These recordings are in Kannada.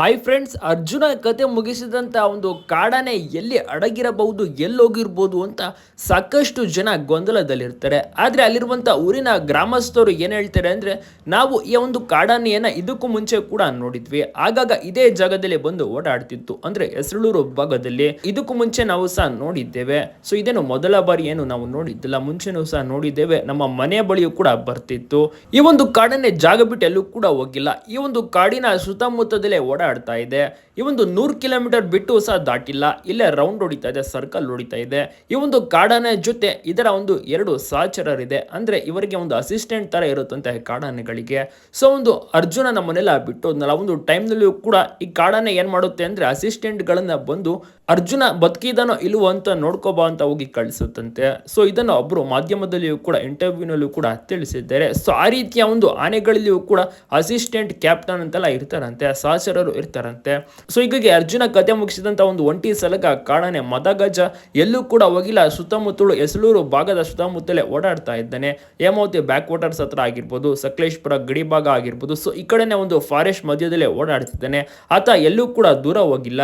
ಹಾಯ್ ಫ್ರೆಂಡ್ಸ್ ಅರ್ಜುನ ಕತೆ ಮುಗಿಸಿದಂಥ ಒಂದು ಕಾಡಾನೆ ಎಲ್ಲಿ ಅಡಗಿರಬಹುದು, ಎಲ್ಲೋಗಿರ್ಬೋದು ಅಂತ ಸಾಕಷ್ಟು ಜನ ಗೊಂದಲದಲ್ಲಿರ್ತಾರೆ. ಆದರೆ ಅಲ್ಲಿರುವಂಥ ಊರಿನ ಗ್ರಾಮಸ್ಥರು ಏನು ಹೇಳ್ತಾರೆ ಅಂದರೆ, ನಾವು ಈ ಒಂದು ಕಾಡಾನೆಯನ್ನು ಇದಕ್ಕೂ ಮುಂಚೆ ಕೂಡ ನೋಡಿದ್ವಿ. ಆಗಾಗ ಇದೇ ಜಾಗದಲ್ಲಿ ಬಂದು ಓಡಾಡ್ತಿತ್ತು. ಅಂದರೆ ಹೆಸರುಳೂರು ಭಾಗದಲ್ಲಿ. ಇದಕ್ಕೂ ಮುಂಚೆ ನಾವು ಸಹ ನೋಡಿದ್ದೇವೆ. ಸೊ ಇದೇನು ಮೊದಲ ಬಾರಿ ಏನು ನಾವು ನೋಡಿದ್ದಿಲ್ಲ. ಮುಂಚೆನೂ ಸಹ ನೋಡಿದ್ದೇವೆ. ನಮ್ಮ ಮನೆ ಬಳಿಯೂ ಕೂಡ ಬರ್ತಿತ್ತು. ಈ ಒಂದು ಕಾಡಾನೆ ಜಾಗ ಬಿಟ್ಟು ಕೂಡ ಹೋಗಿಲ್ಲ. ಈ ಒಂದು ಕಾಡಿನ ಸುತ್ತಮುತ್ತದಲ್ಲೇ ಓಡಾಡ್ತಾ ಇದೆ. ಈ ಒಂದು ನೂರು ಕಿಲೋಮೀಟರ್ ಬಿಟ್ಟು ಸಹ ದಾಟಿಲ್ಲ. ಇಲ್ಲೇ ರೌಂಡ್ ಹೊಡಿತಾ ಇದೆ ಸರ್ಕಲ್ ಹೊಡಿತಾ ಇದೆ. ಈ ಒಂದು ಕಾಡಾನೆ ಜೊತೆ ಇದರ ಒಂದು ಎರಡು ಸಹಚರರಿದೆ. ಅಂದ್ರೆ ಇವರಿಗೆ ಒಂದು ಅಸಿಸ್ಟೆಂಟ್ ತರ ಇರುತ್ತಂತೆ ಕಾಡಾನೆಗಳಿಗೆ. ಸೊ ಒಂದು ಅರ್ಜುನ ನಮ್ಮನ್ನೆಲ್ಲ ಬಿಟ್ಟು ಹೋದ್ನಲ್ಲ ಒಂದು ಟೈಮ್ನಲ್ಲಿಯೂ ಕೂಡ ಈ ಕಾಡಾನೆ ಏನ್ ಮಾಡುತ್ತೆ ಅಂದ್ರೆ ಅಸಿಸ್ಟೆಂಟ್ ಗಳನ್ನ ಬಂದು ಅರ್ಜುನ ಬದುಕಿದಾನೋ ಇಲ್ವೋ ಅಂತ ನೋಡ್ಕೋಬಾ ಅಂತ ಹೋಗಿ ಕಳಿಸುತ್ತಂತೆ. ಸೊ ಇದನ್ನು ಒಬ್ರು ಮಾಧ್ಯಮದಲ್ಲಿಯೂ ಕೂಡ ಇಂಟರ್ವ್ಯೂನಲ್ಲೂ ಕೂಡ ತಿಳಿಸಿದ್ದಾರೆ. ಸೊ ಆ ರೀತಿಯ ಒಂದು ಆನೆಗಳಲ್ಲಿಯೂ ಕೂಡ ಅಸಿಸ್ಟೆಂಟ್ ಕ್ಯಾಪ್ಟನ್ ಅಂತೆಲ್ಲ ಇರ್ತಾರಂತೆ. ಸಹಚರರು ಇರ್ತಾರಂತೆ. ಸೊ ಹೀಗಾಗಿ ಅರ್ಜುನ ಕತೆ ಮುಗಿಸಿದಂಥ ಒಂದು ಒಂಟಿ ಸಲಗ ಕಾಣನೆ ಮದಗಜ ಎಲ್ಲೂ ಕೂಡ ಹೋಗಿಲ್ಲ. ಸುತ್ತಮುತ್ತಲು ಎಸಲೂರು ಭಾಗದ ಸುತ್ತಮುತ್ತಲೇ ಓಡಾಡ್ತಾ ಇದ್ದಾನೆ. ಹೇಮಾವತಿ ಬ್ಯಾಕ್ ವಾಟರ್ಸ್ ಹತ್ರ ಆಗಿರ್ಬೋದು, ಸಕಲೇಶ್ಪುರ ಗಡಿ ಭಾಗ ಆಗಿರ್ಬೋದು. ಸೊ ಈ ಕಡೆನೇ ಒಂದು ಫಾರೆಸ್ಟ್ ಮಧ್ಯದಲ್ಲೇ ಓಡಾಡ್ತಿದ್ದಾನೆ. ಆತ ಎಲ್ಲೂ ಕೂಡ ದೂರ ಹೋಗಿಲ್ಲ.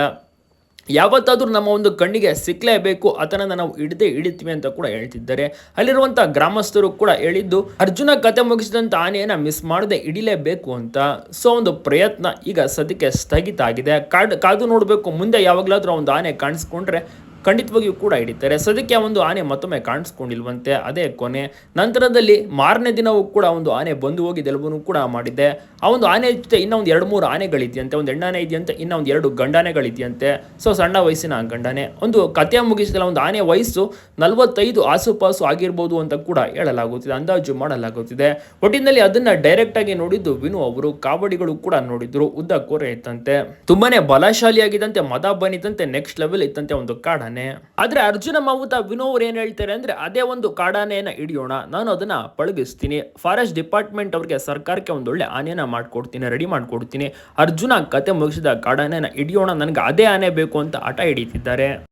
ಯಾವತ್ತಾದ್ರೂ ನಮ್ಮ ಒಂದು ಕಣ್ಣಿಗೆ ಸಿಕ್ಕಲೇಬೇಕು ಅದನ್ನು ನಾವು ಹಿಡದೆ ಹಿಡಿತೀವಿ ಅಂತ ಕೂಡ ಹೇಳ್ತಿದ್ದಾರೆ. ಅಲ್ಲಿರುವಂಥ ಗ್ರಾಮಸ್ಥರು ಕೂಡ ಹೇಳಿದ್ದು, ಅರ್ಜುನ ಕತೆ ಮುಗಿಸಿದಂತ ಆನೆಯನ್ನ ಮಿಸ್ ಮಾಡದೆ ಹಿಡಿಲೇಬೇಕು ಅಂತ. ಸೊ ಒಂದು ಪ್ರಯತ್ನ ಈಗ ಸದ್ಯಕ್ಕೆ ಸ್ಥಗಿತ ಆಗಿದೆ. ಕಾಡು, ಕಾದು ನೋಡಬೇಕು, ಮುಂದೆ ಯಾವಾಗಲಾದರೂ ಒಂದು ಆನೆ ಕಾಣಿಸ್ಕೊಂಡ್ರೆ ಖಂಡಿತವಾಗಿಯೂ ಕೂಡ ಹಿಡಿತಾರೆ. ಸದ್ಯಕ್ಕೆ ಆ ಒಂದು ಆನೆ ಮತ್ತೊಮ್ಮೆ ಕಾಣಿಸ್ಕೊಂಡಿಲ್ವಂತೆ. ಅದೇ ಕೊನೆ. ನಂತರದಲ್ಲಿ ಮಾರನೇ ದಿನವೂ ಕೂಡ ಒಂದು ಆನೆ ಬಂದು ಹೋಗಿ ಹೋಗಿದ್ದೆಲ್ಲವನ್ನೂ ಕೂಡ ಮಾಡಿದೆ. ಆ ಒಂದು ಆನೆ ಜೊತೆ ಇನ್ನೊಂದು ಎರಡು ಮೂರು ಆನೆಗಳಿದೆಯಂತೆ. ಒಂದು ಹೆಣ್ಣಾನೆ ಇದೆಯಂತೆ ಇನ್ನೊಂದು ಎರಡು ಗಂಡಾನೆಗಳಿದೆಯಂತೆ. ಸೊ, ಸಣ್ಣ ವಯಸ್ಸಿನ ಗಂಡಾನೆ. ಒಂದು ಕಥೆ ಮುಗಿಸಿದಲ್ಲ ಒಂದು ಆನೆ ವಯಸ್ಸು ನಲವತ್ತೈದು ಆಸುಪಾಸು ಆಗಿರ್ಬೋದು ಅಂತ ಕೂಡ ಹೇಳಲಾಗುತ್ತಿದೆ, ಅಂದಾಜು ಮಾಡಲಾಗುತ್ತಿದೆ. ಒಟ್ಟಿನಲ್ಲಿ ಅದನ್ನ ಡೈರೆಕ್ಟಾಗಿ ನೋಡಿದ್ದು ವಿನು ಅವರು, ಕಾವಡಿಗಳು ಕೂಡ ನೋಡಿದ್ರು. ಉದ್ದ ಕೋರೆ ಇತ್ತಂತೆ ತುಂಬಾನೇ ಬಲಶಾಲಿಯಾಗಿದ್ದಂತೆ, ಮದ ಬನ್ನಿದಂತೆ ನೆಕ್ಸ್ಟ್ ಲೆವೆಲ್ ಇತ್ತಂತೆ ಒಂದು ಕಾಡಾನೆ. ಆದ್ರೆ ಅರ್ಜುನ ಮಾವುತ ವಿನೋವ್ರು ಏನ್ ಹೇಳ್ತಾರೆ ಅಂದ್ರೆ, ಅದೇ ಒಂದು ಕಾಡಾನೆಯನ್ನ ಹಿಡಿಯೋಣ, ನಾನು ಅದನ್ನ ಪಳಗಿಸ್ತೀನಿ. ಫಾರೆಸ್ಟ್ ಡಿಪಾರ್ಟ್ಮೆಂಟ್ ಅವ್ರಿಗೆ ಸರ್ಕಾರಕ್ಕೆ ಒಂದು ಒಳ್ಳೆ ಆನೆಯನ್ನ ಮಾಡ್ಕೊಡ್ತೀನಿ, ರೆಡಿ ಮಾಡ್ಕೊಡ್ತೀನಿ. ಅರ್ಜುನ ಕತೆ ಮುಗಿಸಿದ ಕಾಡಾನೆಯನ್ನ ಹಿಡಿಯೋಣ, ನನಗೆ ಅದೇ ಆನೆ ಬೇಕು ಅಂತ ಹಠ ಹಿಡಿತಿದ್ದಾರೆ.